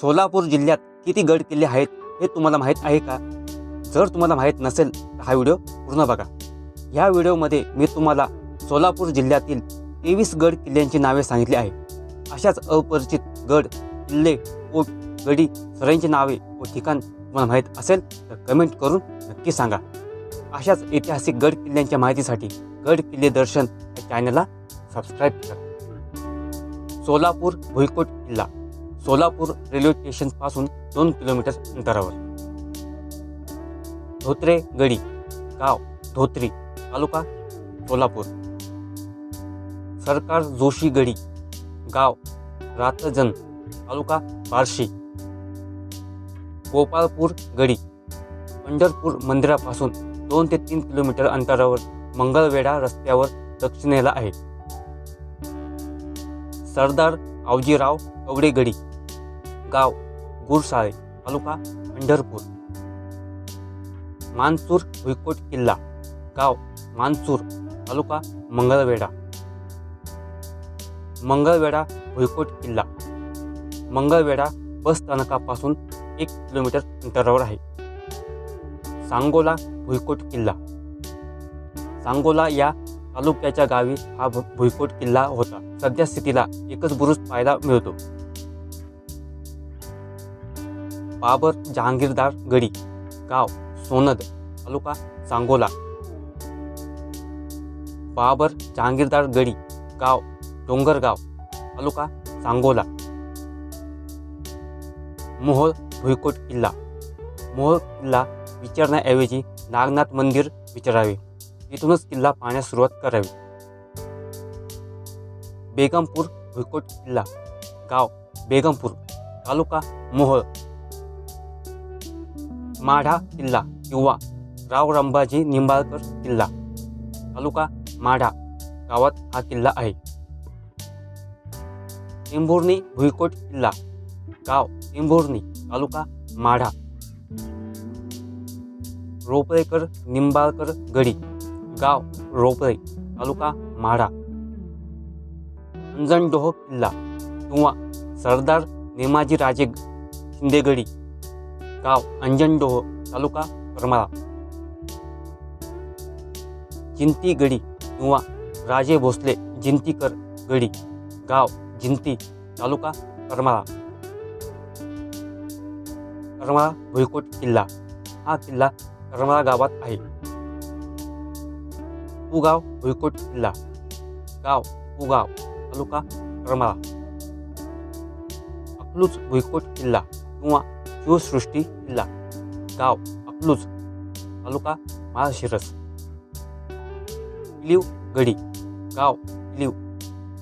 सोलापूर जिल्ह्यात किती गड किल्ले आहेत हे तुम्हाला माहीत आहे का? जर तुम्हाला माहीत नसेल तर हा व्हिडिओ पूर्ण बघा. ह्या व्हिडिओमध्ये मी तुम्हाला सोलापूर जिल्ह्यातील तेवीस गड किल्ल्यांची नावे सांगितली आहे अशाच अपरिचित गड किल्ले कोट गडी सरांची नावे व ठिकाण तुम्हाला माहीत असेल तर कमेंट करून नक्की सांगा. अशाच ऐतिहासिक गड किल्ल्यांच्या माहितीसाठी गड किल्ले दर्शन या चॅनलला सबस्क्राईब करा. सोलापूर भुईकोट किल्ला. सोलापूर रेल्वे स्टेशनपासून दोन किलोमीटर अंतरावर. धोत्रे गडी गाव धोत्री तालुका सोलापूर. सरकार जोशी गडी गाव रातजन तालुका बार्शी. गोपाळपूर गडी पंढरपूर मंदिरापासून दोन ते तीन किलोमीटर अंतरावर मंगळवेढा रस्त्यावर दक्षिणेला आहे. सरदार आवजीराव कवडेगडी गाव गुरसाळे तालुका पंढरपूर. मानसूर भुईकोट किल्ला गाव मानसूर तालुका मंगळवेढा. मंगळवेढा भुईकोट किल्ला. मंगळवेढा बस स्थानकापासून एक किलोमीटर अंतरावर आहे. सांगोला भुईकोट किल्ला. सांगोला या तालुक्याच्या गावी हा भुईकोट किल्ला होता. सध्या स्थितीला एकच बुरुज पाहायला मिळतो. बाबर जहांगीरदार गडी गाव सोनद तालुका सांगोला. बाबर जहांगीरदार गडी गाव डोंगरगाव तालुका सांगोला. मोहोळ भुईकोट किल्ला. मोहोळ किल्ला विचारण्याऐवजी नागनाथ मंदिर विचारावे. इथूनच किल्ला पाहण्यास सुरुवात करावी. बेगमपूर भुईकोट किल्ला गाव बेगमपूर तालुका मोहोळ. माढा किल्ला किंवा राव रंबाजी निंबाळकर किल्ला तालुका माढा गावात हा किल्ला आहे. टेंभुर्णी भुईकोट किल्ला गाव टेंभुर्णी तालुका माढा. रोपळेकर निंबाळकर गडी. गाव रोपळे तालुका माढा अंजनडोह किल्ला किंवा सरदार नेमाजी राजे शिंदेगडी गाव अंजनडोह तालुका करमाळा. जिंती गडी किंवा राजे भोसले जिंतीकर गडी गाव जिंती तालुका करमाळा. करमाळा भुईकोट किल्ला हा किल्ला करमाळा गावात आहे. पुगाव भुईकोट किल्ला गाव पुगाव तालुका करमाळा अकलूज भुईकोट किल्ला किंवा शिवसृष्टी किल्ला गाव अकलूज तालुका माळशिरस इलिव गडी गाव इलिव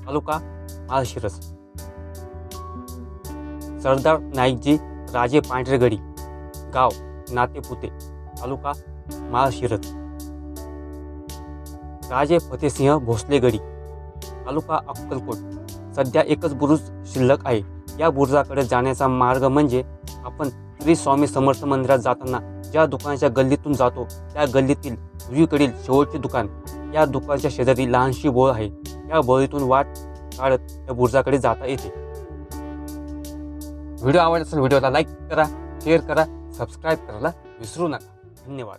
तालुका माळशिरस सरदार नाईकजी राजे पांढरेगडी गाव नातेपुते तालुका माळशिरस राजे फतेसिंह भोसले गडी तालुका अक्कलकोट. सध्या एकच बुरुज शिल्लक आहे. या बुरुजाकडे जाण्याचा मार्ग म्हणजे आपण श्री स्वामी समर्थ मंदिरात जाताना ज्या दुकानाच्या गल्लीतून जातो त्या गल्लीतील उजवीकडील शेवटचे दुकान. या दुकानाच्या शेजारी लहानशी बोळ आहे. या बोळीतून वाट काढत त्या बुरुजाकडे जाता येते. व्हिडिओ आवडला असेल व्हिडिओला लाईक करा शेअर करा सबस्क्राईब करायला विसरू नका. धन्यवाद.